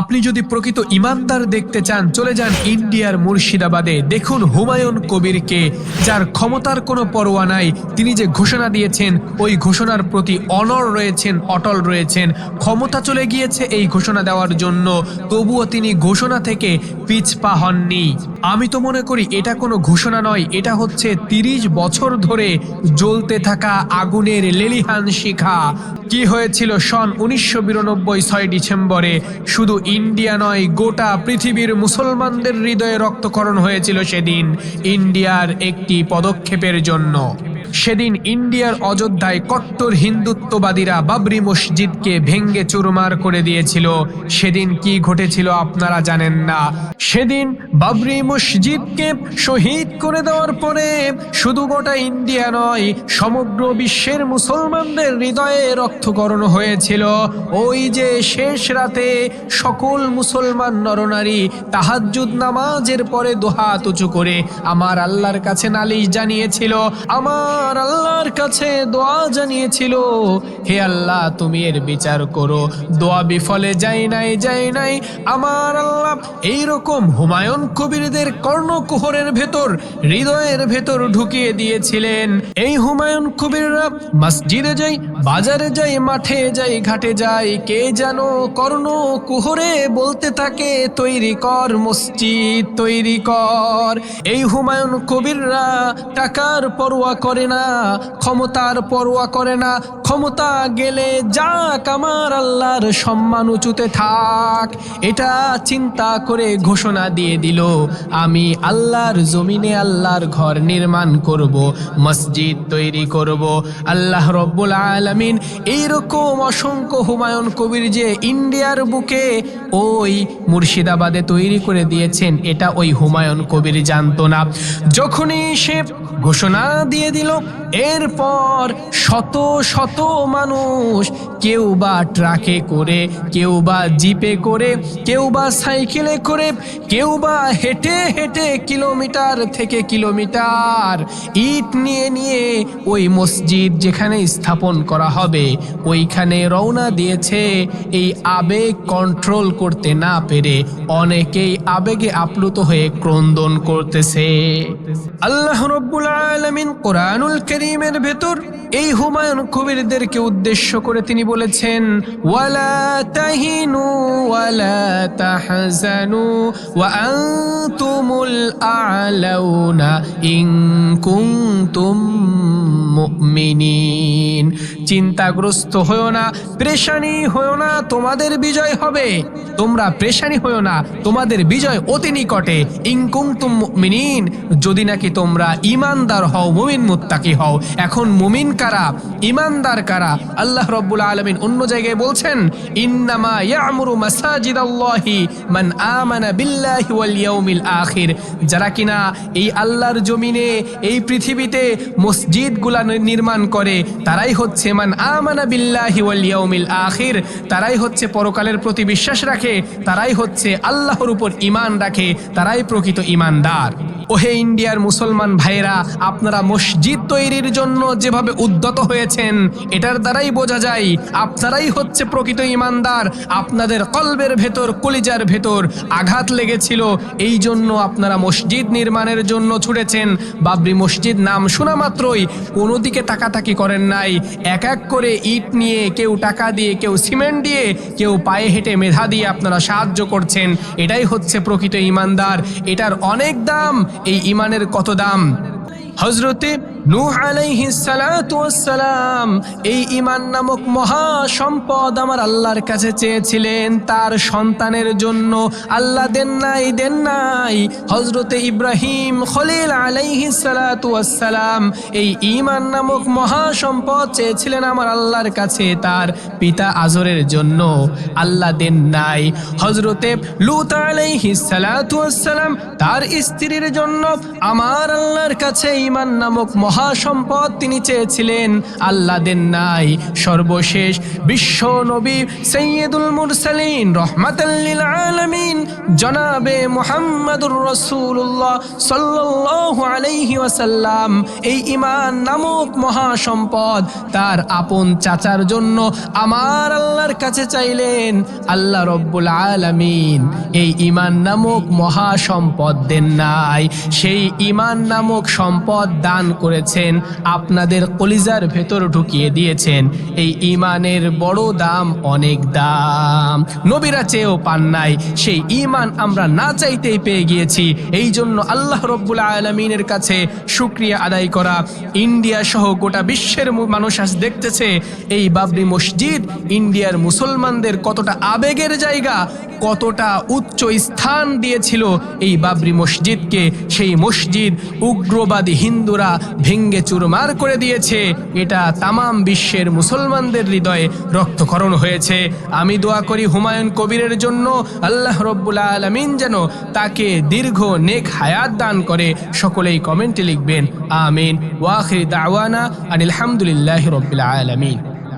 আপনি যদি প্রকৃত ইমানদার দেখতে চান, চলে যান ইন্ডিয়ার মুর্শিদাবাদে। দেখুন হুমায়ুন কবিরকে, যার ক্ষমতার কোনো পরোয়া নাই। তিনি যে ঘোষণা দিয়েছেন, ওই ঘোষণার প্রতি অনর রয়েছেন, অটল রয়েছেন। ক্ষমতা চলে গিয়েছে এই ঘোষণা দেওয়ার জন্য, তবুও তিনি ঘোষণা থেকে পিছপা হননি। আমি তো মনে করি, এটা কোনো ঘোষণা নয়, এটা হচ্ছে তিরিশ বছর ধরে জ্বলতে থাকা আগুনের লেলিহান শিখা। কি হয়েছিল সন উনিশশো বিরানব্বই ছয় ডিসেম্বরে? শুধু ইন্ডিয়া নয় গোটা পৃথিবীর মুসলমানদের হৃদয়ে রক্তকরণ হয়েছিল সেদিন। ইন্ডিয়ার একটি পদক্ষেপের জন্য। সেদিন ইন্ডিয়ার অযোধ্যায় কট্টর হিন্দুত্ববাদীরা বাবরি মসজিদকে ভেঙ্গে চুরমার করে দিয়েছিল। সেদিন কি ঘটেছিল আপনারা জানেন না। সেদিন বাবরি মসজিদকে শহীদ করে দেওয়ার পরে শুধু গোটা ইন্ডিয়া নয়, সমগ্র বিশ্বের মুসলমানদের হৃদয়ে রক্তকরণ হয়েছিল। ওই যে শেষ রাতে সকল মুসলমান নরনারী তাহাজ্জুদ নামাজের পরে দোহাত উঁচু করে আমার আল্লাহর কাছে নালিশ জানিয়েছিল, আমার আল্লাহর কাছে দোয়া জানিয়েছিল, হে আল্লাহ, তুমি এর বিচার করো। দোয়া বিফলে যাই নাই যাই নাই। আমার আল্লাহ এইরকম হুমায়ুন কবিরদের কর্ণকুহরের ভেতর, হৃদয়ের ভেতর ঢুকিয়ে দিয়েছিলেন। এই হুমায়ুন কবিররা মসজিদে যাই, বাজারে যাই, মাঠে যাই, ঘাটে যাই, কে যেন কর্ণ কুহরে বলতে থাকে, তৈরি কর মসজিদ, তৈরি কর। এই হুমায়ুন কবিররা টাকার পরোয়া করে না ক্ষমতার পরোয়া করে না ক্ষমতা গেলে যাক আমার আল্লাহর সম্মান উঁচুতে থাক। এটা চিন্তা করে ঘোষণা দিয়ে দিল, আমি আল্লাহর জমিনে আল্লাহর ঘর নির্মাণ করব, মসজিদ তৈরি করব। আল্লাহ রব্বুল আলমিন এইরকম অসংখ্য হুমায়ুন কবির যে ইন্ডিয়ার বুকে ওই মুর্শিদাবাদে তৈরি করে দিয়েছেন, এটা ওই হুমায়ুন কবির জানতো না যখনই সে ঘোষণা দিয়ে দিল, এরপর শত শত মানুষ। কেউ বা ট্রাকে করে, কেউ বা জিপে করে, কেউ বা সাইকেলে করে, কেউ বা হেঁটে হেঁটে কিলোমিটার থেকে কিলোমিটার ইট নিয়ে নিয়ে ওই মসজিদ যেখানে স্থাপন করা হবে, ওইখানে রওনা দিয়েছে। এই আবেগ কন্ট্রোল করতে না পেরে অনেকেই আবেগে আপ্লুত হয়ে ক্রন্দন করতেছে। আল্লাহ রব্বুল আলামিন কোরআনুল করিমের ভেতর এই হুমায়ুন কবিরদেরকে উদ্দেশ্য করে তিনি বলেছেন, ওয়ালা চিন্তাগ্রস্ত হয়েও না, প্রেশানি হয়েও না, তোমাদের বিজয় হবে। তোমরা প্রেশানি হয়েও না, তোমাদের বিজয় অতি নিকটে। ইনকুম তুম মুমিনিন, যদি নাকি তোমরা ইমানদার হও, মুমিন মুত্তাকি হও, এখন মুমিন কারা ইমানদার কারা? আল্লাহ রব্বুল আলমিন অন্য জায়গায় বলছেন, ইন্নামা ইয়ামুরু মাসাজিদ আল্লাহি মান আমানা বিল্লাহি ওয়াল ইয়াউমিল আখির। যারা কিনা এই আল্লাহর জমিনে, এই পৃথিবীতে মসজিদগুলা নির্মাণ করে, তারাই হচ্ছে মান আমানা বিল্লাহি ওয়াল ইয়াউমিল আখির। তারাই হচ্ছে পরকালের প্রতি বিশ্বাস রাখে। তারাই হচ্ছে আল্লাহর উপর ঈমান রাখে, তারাই প্রকৃত ঈমানদার। ওহে ইন্ডিয়ার মুসলমান ভাইরা আপনারা মসজিদ তৈরির জন্য যেভাবে উদ্যত হয়েছেন, এটার দ্বারাই বোঝা যায়, আপনারাই হচ্ছে প্রকৃত ইমানদার আপনাদের কলবের ভেতর, কলিজার ভেতর আঘাত লেগেছিল এই জন্য আপনারা মসজিদ নির্মাণের জন্য ছুটেছেন। বাবরি মসজিদ নাম শোনা মাত্রই কোনো দিকে তাকাতাকি করেন নাই। এক এক করে ইট নিয়ে কেউ টাকা দিয়ে, কেউ সিমেন্ট দিয়ে, কেউ পায়ে হেঁটে মেধা দিয়ে আপনারা সাহায্য করছেন, এটাই হচ্ছে প্রকৃত ইমানদার। এটার অনেক দাম, এই ইমানের কত দাম? হজরতে নূহ আলাইহিস সালাতু ওয়াসসালাম এই ঈমান নামক মহা সম্পদ আমার আল্লাহর কাছে চেয়েছিলেন। তার সন্তানের জন্য আল্লাহ দেন নাই দেন নাই। হজরতে ইব্রাহিম খলিল আলাইহিস সালাতু ওয়াসসালাম এই ঈমান নামক মহা সম্পদ চেয়েছিলেন আমার আল্লাহর কাছে তার পিতা আজরের জন্য। আল্লাহ দেন নাই। হজরতে লুত আলাইহিস সালাতু ওয়াসসালাম তার স্ত্রীর জন্য আমার আল্লাহর কাছে ঈমান নামক মহা মহাসম্পদ তিনি চেয়েছিলেন, আল্লাহ দেন নাই। সর্বশেষ বিশ্ব নবী সৈয়দুল মুরসালিন রহমাতাল্লিল আলমিন জনাবে মোহাম্মদুর রসুল্লাহ সাল্লাল্লাহু আলাইহি ওয়াসাল্লাম। এই ইমান নামক মহাসম্পদ তার আপন চাচার জন্য আমার আল্লাহর কাছে চাইলেন, আল্লাহ রব্বুল আলামিন। এই ইমান নামক মহাসম্পদ দেন নাই। সেই ঈমান নামক সম্পদ দান করেছেন, আপনাদের কলিজার ভেতর ঢুকিয়ে দিয়েছেন। এই ঈমানের বড় দাম অনেক দাম। নবীরা চেয়েও পান নাই, সেই ঈমান আমরা না চাইতেই পেয়ে গিয়েছি। এই জন্য আল্লাহ রব্বুল আলমিনের কাছে শুক্রিয়া আদায় করা। ইন্ডিয়া সহ গোটা বিশ্বের মানুষ আজ দেখতেছে, এই বাবরি মসজিদ ইন্ডিয়ার মুসলমানদের কতটা আবেগের জায়গা, কতটা উচ্চ স্থান দিয়েছিল এই বাবরি মসজিদকে। সেই মসজিদ উগ্রবাদী হিন্দুরা ভেঙ্গে চুরমার করে দিয়েছে। এটা তামাম বিশ্বের মুসলমানদের হৃদয়ে রক্তকরণ হয়েছে। আমি দোয়া করি হুমায়ুন কবিরের জন্য। আল্লাহ রব্বুল আলমিন যেন তাকে দীর্ঘ নেক হায়াত দান করে। সকলেই কমেন্টে লিখবেন, আমিন। ওয়াখির দাওয়ানা আনিল রব্বুল আলমিন।